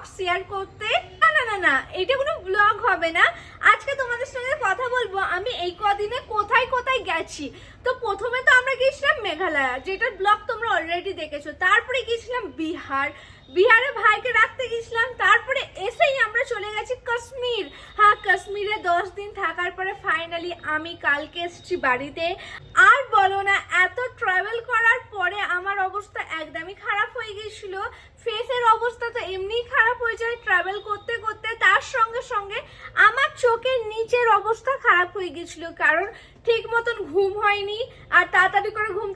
Blog share করতে। না না না না, এটা কোনো ব্লগ হবে না। আজকে তোমাদের সঙ্গে কথা বলব আমি এই কদিনে কোথায় কোথায় গেছি তো প্রথমে তো আমরা গিয়েছিলাম মেঘালয়, যেটার ব্লগ তোমরা অলরেডি দেখেছ। তারপরে গিয়েছিলাম বিহার। বিহারে ভাইকে রাখতে গেছিলাম তারপরে এসেই আমরা চলে গেছি কাশ্মীর। হ্যাঁ কাশ্মীরে দশ দিন থাকার পরে ফাইনালি আমি কালকে এসেছি বাড়িতে। আর বলো না, এত ট্রাভেল করার পরে আমার অবস্থা একদমই খারাপ হয়ে গিয়েছিল। ফেসের অবস্থা তো এমনিই খারাপ হয়ে যায় ট্রাভেল করতে করতে। তার সঙ্গে সঙ্গে আমার চোখের নিচের অবস্থা খারাপ হয়ে গেছিল, কারণ ঠিক মতন ঘুম হয়নি আর তাড়াতাড়ি করে ঘুম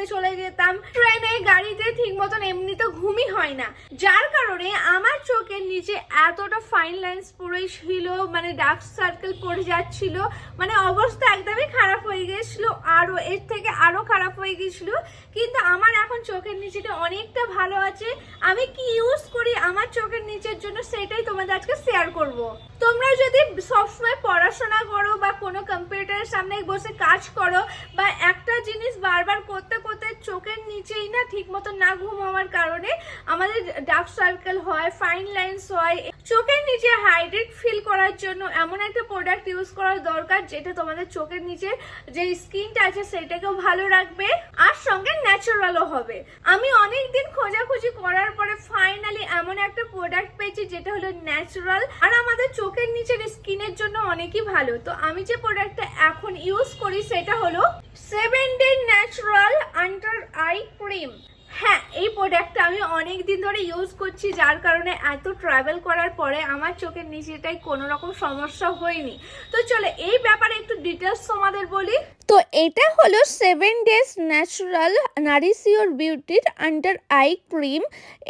ঘুরতে চলে যেতাম। ট্রেনে, গাড়িতে ঠিক মতন এমনি তো ঘুমই হয় না। যার কারণে আমার চোখের নিচে এতটা ফাইন লাইন্স পড়ে ছিল মানে ডার্ক সার্কেল পড়ে যাচ্ছিল মানে অবস্থা একদমই খারাপ হয়ে গেছিল, আরও এর থেকে আরও খারাপ হয়ে গেছিল। কিন্তু আমার এখন চোখের নিচেটা অনেকটা ভালো আছে। আমি কি ইউজ করি আমার চোখের নিচের জন্য সেটাই তোমাদের আজকে শেয়ার করব। তোমরা যদি সবসময় পড়াশোনা করো বা কোনো কম্পিউটারের সামনে বসে কাজ করো বা একটা জিনিস বারবার করতে করতে চোখের নিচেই না ঠিক মতো না ঘুম হওয়ার কারণে আমাদের ডার্ক সার্কেল হয় ফাইন লাইন্স হয়। চোখের নিচে হাইড্রেট ফিল করার জন্য এমন একটা প্রোডাক্ট ইউজ করা দরকার যেটা তোমাদের চোখের নিচে যে স্কিনটা আছে সেটাকেও ভালো রাখবে আর সঙ্গে ন্যাচারালও হবে। আমি অনেক দিন খোঁজাখুঁজি করার পরে ফাইনালি এমন একটা প্রোডাক্ট পেয়েছি যেটা হলো ন্যাচারাল আর আমাদের চোখের নিচের স্কিনের জন্য অনেকই ভালো। তো আমি যে প্রোডাক্টটা এখন ইউজ করি সেটা হলো seven day natural under eye cream হ্যাঁ এই প্রোডাক্টটা আমি অনেক দিন ধরে ইউজ করছি, যার কারণে এত ট্রাভেল করার পরে আমার চোখের নিচেটাই কোনো রকম সমস্যা হয়নি। তো চলো, এই ব্যাপারে একটু ডিটেলস তোমাদের বলি। তো এটা হলো সেভেন ডেজ ন্যাচারাল নারিশ বিউটির আন্ডার আই ক্রিম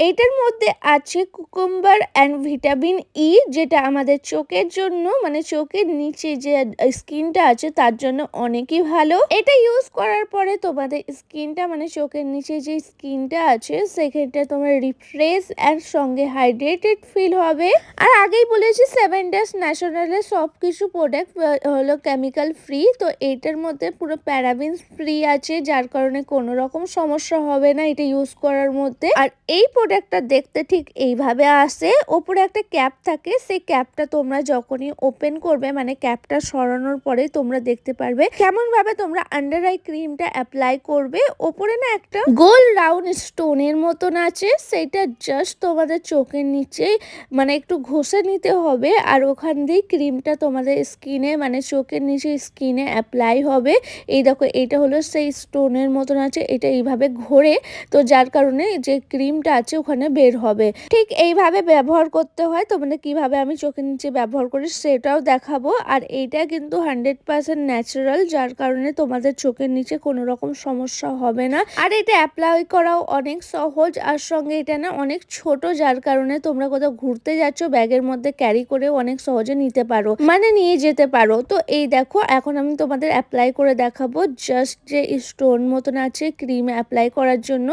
এইটার মধ্যে আছে কুকুম্বার অ্যান্ড ভিটামিন ই যেটা আমাদের চোখের জন্য মানে চোখের নিচে যে স্কিনটা আছে, তার জন্য অনেকই ভালো। এটা ইউজ করার পরে তোমাদের স্কিনটা মানে চোখের নিচে যে স্কিনটা আছে সেখানটা তোমার রিফ্রেশ অ্যান্ড সঙ্গে হাইড্রেটেড ফিল হবে। আর আগেই বলেছি সেভেন ডেজ ন্যাচারালের সব কিছু প্রোডাক্ট হলো কেমিক্যাল ফ্রি তো এটার মধ্যে পুরো প্যারাবিন ফ্রি আছে, যার কারণে কোনো রকম সমস্যা হবে না এটা ইউজ করার মধ্যে। আর এই প্রোডাক্টটা দেখতে ঠিক এইভাবে আসে, ওপরে একটা ক্যাপ থাকে, সেই ক্যাপটা তোমরা যখনই ওপেন করবে মানে ক্যাপটা সরানোর পরে তোমরা দেখতে পারবে। কেমন ভাবে তোমরা আন্ডার আই ক্রিমটা অ্যাপ্লাই করবে, ওপরে না একটা গোল রাউন্ড স্টোনের মতন আছে সেটা জাস্ট তোমাদের চোখের নিচে মানে একটু ঘষে নিতে হবে আর ওখান দিয়ে ক্রিমটা তোমাদের স্কিনে মানে চোখের নিচে স্কিনে অ্যাপ্লাই হবে। এই দেখো, এটা হলো সেই স্টোনের মতন আছে, এটা এইভাবে ঘোরে, তো যার কারণে যে ক্রিমটা আছে ওখানে বের হবে। ঠিক এইভাবে ব্যবহার করতে হয় তোমাদের কীভাবে আমি চোখের নিচে ব্যবহার করি সেটাও দেখাবো। আর এইটা কিন্তু হান্ড্রেড পার্সেন্ট ন্যাচারাল যার কারণে তোমাদের চোখের নিচে কোনো রকম সমস্যা হবে না। আর এটা অ্যাপ্লাই করাও অনেক সহজ আর সঙ্গে এটা না অনেক ছোট, যার কারণে তোমরা কোথাও ঘুরতে যাচ্ছ, ব্যাগের মধ্যে ক্যারি করে অনেক সহজে নিতে পারো মানে নিয়ে যেতে পারো। তো এই দেখো, এখন আমি তোমাদের অ্যাপ্লাই করে দেখাবো জাস্ট যে স্টোন মতন আছে ক্রিম অ্যাপ্লাই করার জন্য,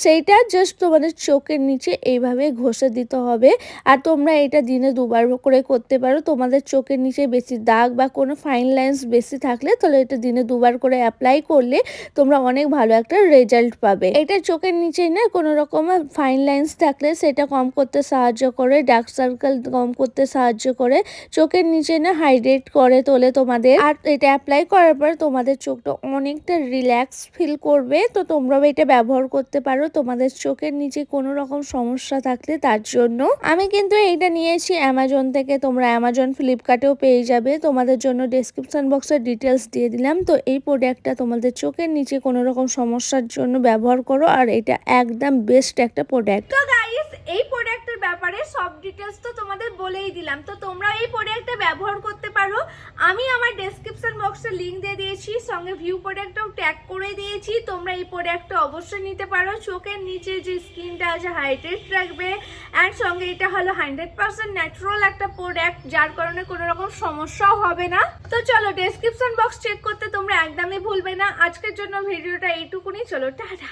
সেইটা জাস্ট তোমাদের চোখের নিচে এইভাবে ঘষে দিতে হবে। আর তোমরা এটা দিনে দুবার করে করতে পারো, তোমাদের চোখের নিচে বেশি দাগ বা কোনো ফাইন লাইন্স বেশি থাকলে তাহলে এটা দিনে দুবার করে অ্যাপ্লাই করলে তোমরা অনেক ভালো একটা রেজাল্ট পাবে। এটা চোখের নিচে না কোনো রকম ফাইন লাইন্স থাকলে সেটা কম করতে সাহায্য করে ডার্ক সার্কেল কম করতে সাহায্য করে। চোখের নিচে না হাইড্রেট করে তোলে তোমাদের। আর এটা অ্যাপ্লাই করার পর তোমাদের চোখটা অনেকটা রিল্যাক্স ফিল করবে। তো তোমরাও এটা ব্যবহার করতে পারো। তোমাদের চোখের নিচে কোনো রকম সমস্যা থাকলে তার জন্য। আমি কিন্তু এইটা নিয়েছি অ্যামাজন থেকে। তোমরা অ্যামাজন ফ্লিপকার্টেও পেয়ে যাবে। তোমাদের জন্য ডেসক্রিপশন বক্সের ডিটেলস দিয়ে দিলাম। তো এই প্রোডাক্টটা তোমাদের চোখের নিচে কোনো রকম সমস্যার জন্য ব্যবহার করো। আর এটা একদম বেস্ট একটা প্রোডাক্ট তো গাইস এই প্রোডাক্টের ব্যাপারে সব ডিটেলস তো তোমাদের বলেই দিলাম। তো তোমরা এই প্রোডাক্টটা ব্যবহার করতে পারো। আমি আমার ডেসক্রিপশন বক্সে লিংক দিয়ে দিয়েছি, সঙ্গে ভিউ প্রোডাক্টটাও ট্যাগ করে দিয়েছি। তোমরা এই প্রোডাক্টটা অবশ্যই নিতে পারো। চোখের নিচে যে স্কিনটা আছে হাইড্রেট রাখবে। অ্যান্ড সঙ্গে এটা হলো হান্ড্রেড পার্সেন্ট ন্যাচারাল একটা প্রোডাক্ট যার কারণে কোনো রকম সমস্যাও হবে না। তো চলো ডেসক্রিপশন বক্স চেক করতে তোমরা একদমই ভুলবে না। আজকের জন্য ভিডিওটা এইটুকুনি। চলো, টাটা।